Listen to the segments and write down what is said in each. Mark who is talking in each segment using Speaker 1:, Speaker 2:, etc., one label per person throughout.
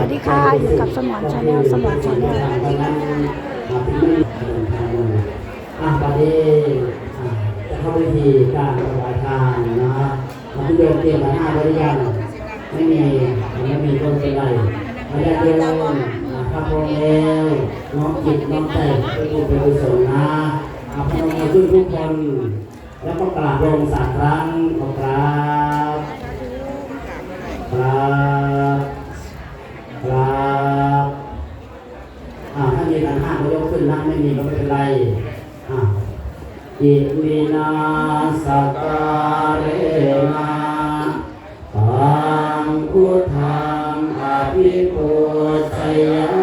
Speaker 1: วัสดีค่ะ อยู่กับสมอนชาแนลสมอนชาแนล
Speaker 2: อะตอนนี้จะเข้าพิธีการถวายทานนะฮะพระพุทธโยมเตรียมมาหน้าไว้หรือยังไม่มีไม่มีก็ไม่เป็นไรอาจารย์โยมพระพรหมแล้วน้องจิตน้องใจเป็นผู้เป็นกุศลนะอาพระองค์ขึ้นทุกคน แล้วก็กราบลงสามครั้งขอกราบกราบ คราบอ่าถ้ามีการห้าก็ยกขึ้นนะไม่มีก็ไม่เป็นไรอ่าอิวินาสการเนะปังพุทธังอภิปุชยา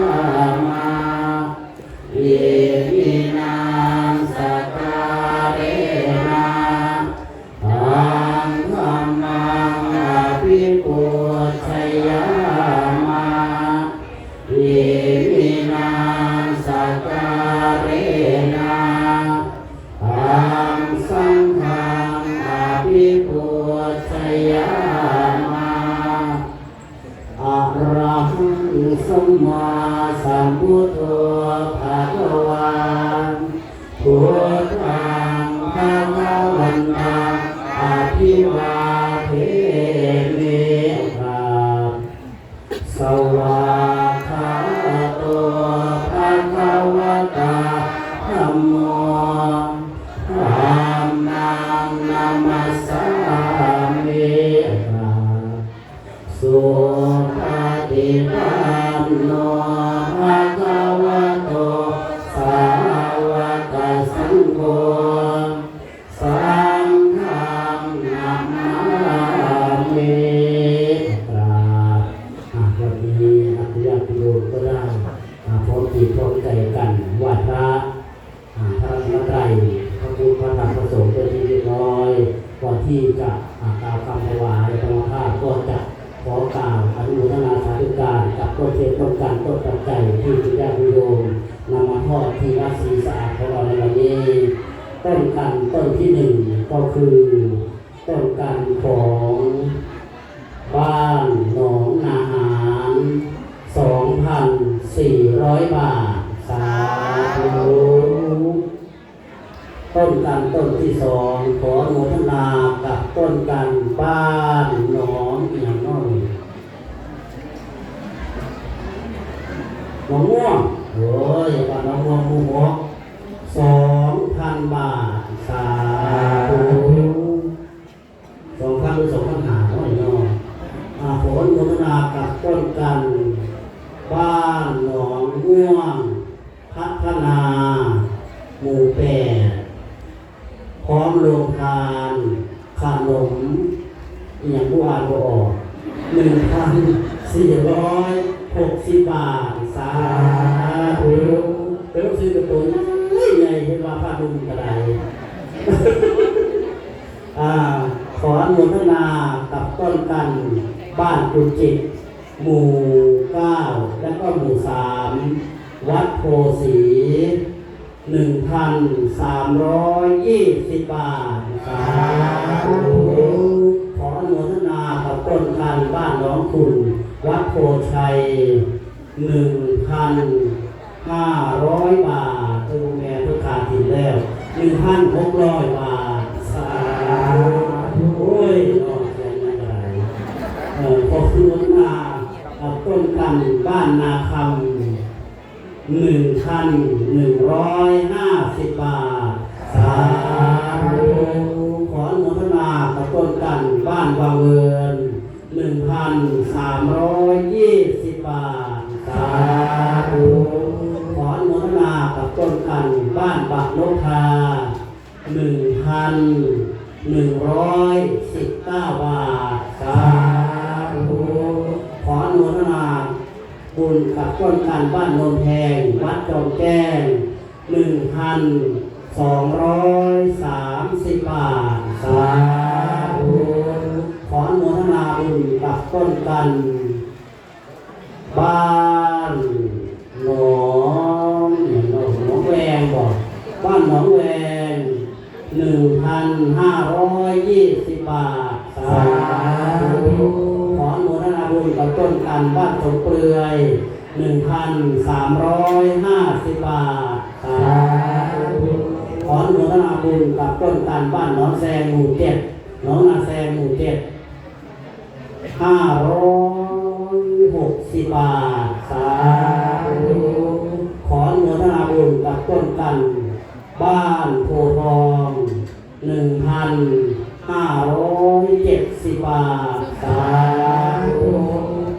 Speaker 2: ก่อนที่จะอ่ากล่าวคำถวายธรรมภาพก็จะขอกล่าวอนุโมทนาสาธุการกับต้นเทียนต้นกันต้นปัจจัยที่พระญาติโยมนำมาทอดที่วัดศรีสะอาดของเราในวันนี้ต้นกันต้นที่หนึ่งก็คือต้นกันของบ้านหนองนาหารสองพันสี่ร้อยบาท สาธุ ต้นกันต้นที่สองขอโมทนากับต้นกันบ้านหนองอย่างน้อยหนองม่วงโอ้ยบ้านหนองม่วงมูหกสองพันบาทสาธุสองพันหรือสองพันหาเท่าไหร่เนาะอาผลมุทนากับต้นกัน บ้านหนองม่วง พัฒนา หมู่แปดพร้อมโรงทานขนมอย่างผู้อ่านบออกหนึ่งพันสี่ร้อยหกสิบบาท สาธุเป็นซื้อกระตุ้นใหญ่เห็นว่าพระดุมกระไดอ่าขออนุโมทนากับต้นกันบ้านกุจิต หมู่เก้าและก็หมู่สามวัดโพสีหนึ่งพันสามร้อยยี่สิบบาท สาธุขออนุทนากับต้นกันบ้านน้องคุณ วัดโพชัยหนึ่งพันห้าร้อยบาทตัวแม่ทุกขาถิ่นแล้วหนึ่งพันหกร้อยบาท สาธุโอ้ยนอกใจไม่ได้เออขอบคุณนาเอาต้นกันบ้านนาคำหนึ่งพันหนึ่งร้อยห้าสิบบาทันสามร้อยยี่สิบบาท สาธุขออนุโมทนากับต้นกันบ้านปากนกทาอยสิบเก้าบาท สาธุขออนุโมทนาบุญกับต้นกันบ้านโนนแพงวัดจอมแก้งพันสอง1,230 บาท สาธุ ทนาบุญกับต้นกัน บ้านหนองหนองหนองแวงบอกบ้านหนองแวงหนึ่งพันห้าร้อยยี่สิบบาท สาธุขออนุโมทนาบุญกับต้นกันบ้านสมเปลือยหนึ่งพันสามร้อยห้าสิบบาท สาธุขออนุโมทนาบุญกับต้นการบ้านหน้องแซงหมู่เจ็ดหน้องนาแซงหมู่เจ็ด ห้าร้อยหกสิบบาท สาธุขอนโมทนาบุญกับต้นกัน บ้านโพทองหนึ่งพันห้าร้อยเจ็ดสิบบาท สาธุ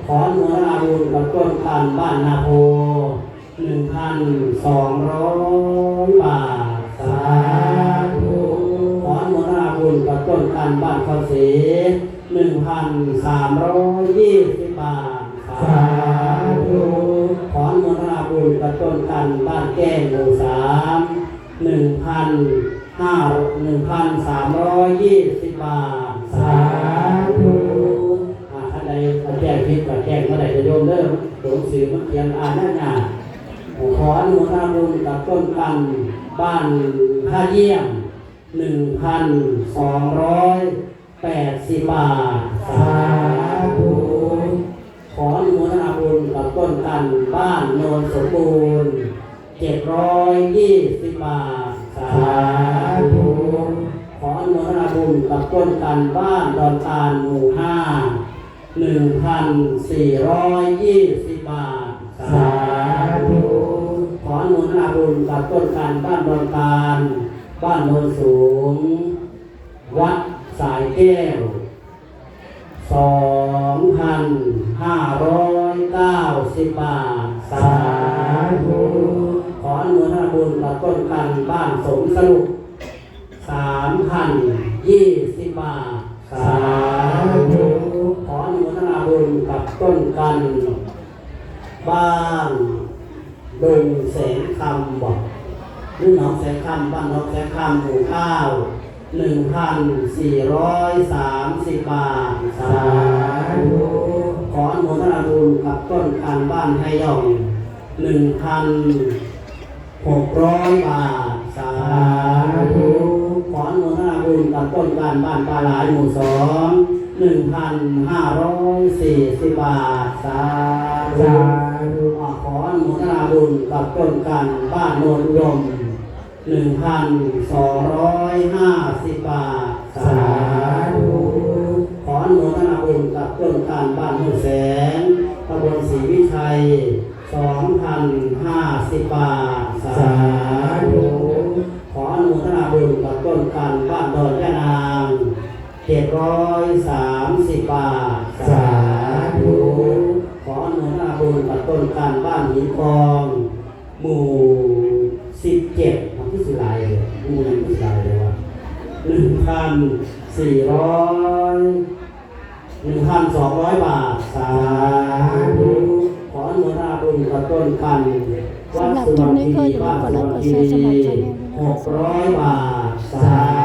Speaker 2: ขอนโมทนาบุญกับต้นกันบ้านนาโพหนึ่งพันสองร้อยบาท สาธุขอนโมทนาบุญกับต้นกันบ้านเขาเส หนึ่งพันสามร้อยยี่สิบบาทสาธุขออนุโมทนาบุญกับต้นกันบ้านแก้งหมู่สามหนึ่งพันห้าหนึ่งพันสามร้อยยี่สิบบาทสาธุอ่าท่านใดมาแจ้งพิษมาแจ้งเมื่อใดจะโยมเริ่มตัวงสือมันเขียนอ่านหน้าหนาขออนุโมทนาบุญกับต้นกันบ้านท่าเยี่ยมหนึ่งพันสองร้อย แปดสิบบาท สาธุ ขออนุโมทนาบุญกับต้นกันบ้านโนนสมบูรณ์เจ็ดร้อยยี่สิบบาท สาธุ ขออนุโมทนาบุญกับต้นกันบ้านดอนตาลหมู่ห้าหนึ่งพันสี่ร้อยยี่สิบบาท สาธุ ขออนุโมทนาบุญกับต้นกันบ้านดอนตาล บ้านโนนสูง วัด สายแก้วสองพันห้าร้อยเก้าสิบบาท สาธุขออนุโมทนาบุญกับต้นกันบ้านสมสรุปสามพันยี่สิบบาท สาธุขออนุโมทนาบุญกับต้นกัน บ้านดงแสงคำบอกหรือหนองแสงคำบ้านหนองแสงคำหมู่ข้าว หนึ่งพันสี่ร้อยสามสิบบาท สาธุ ขออนุโมทนาบุญกับต้นกันบ้านไทยองหนึ่งพันหกร้อยบาท สาธุขออนุโมทนาบุญกับต้นกันบ้านปลาหลายหมู่สองหนึ่งพันห้าร้อยสี่สิบบาทสาธุขออนุโมทนาบุญกับต้นกันบ้านโนนอุดม หนึ่งพันสองร้อยห้าสิบบาท สาธุ ขออนุโมทนาบุญกับต้นกันบ้านหุ่นแสงตำบลศรีวิชัยสองพันห้าสิบบาท สาธุ ขออนุโมทนาบุญกับต้นกันบ้านดอนยะนางเจ็ดร้อยสามสิบบาท สาธุ ขออนุโมทนาบุญกับต้นการบ้านหินกอง หมู่ กัน400ร้อยบาท สาธุ ขออนุญโมทนาสำหรับต้นกันวัดสุวรรณคีรีบ้านสุวรรณคีร้อยบาท สาธุ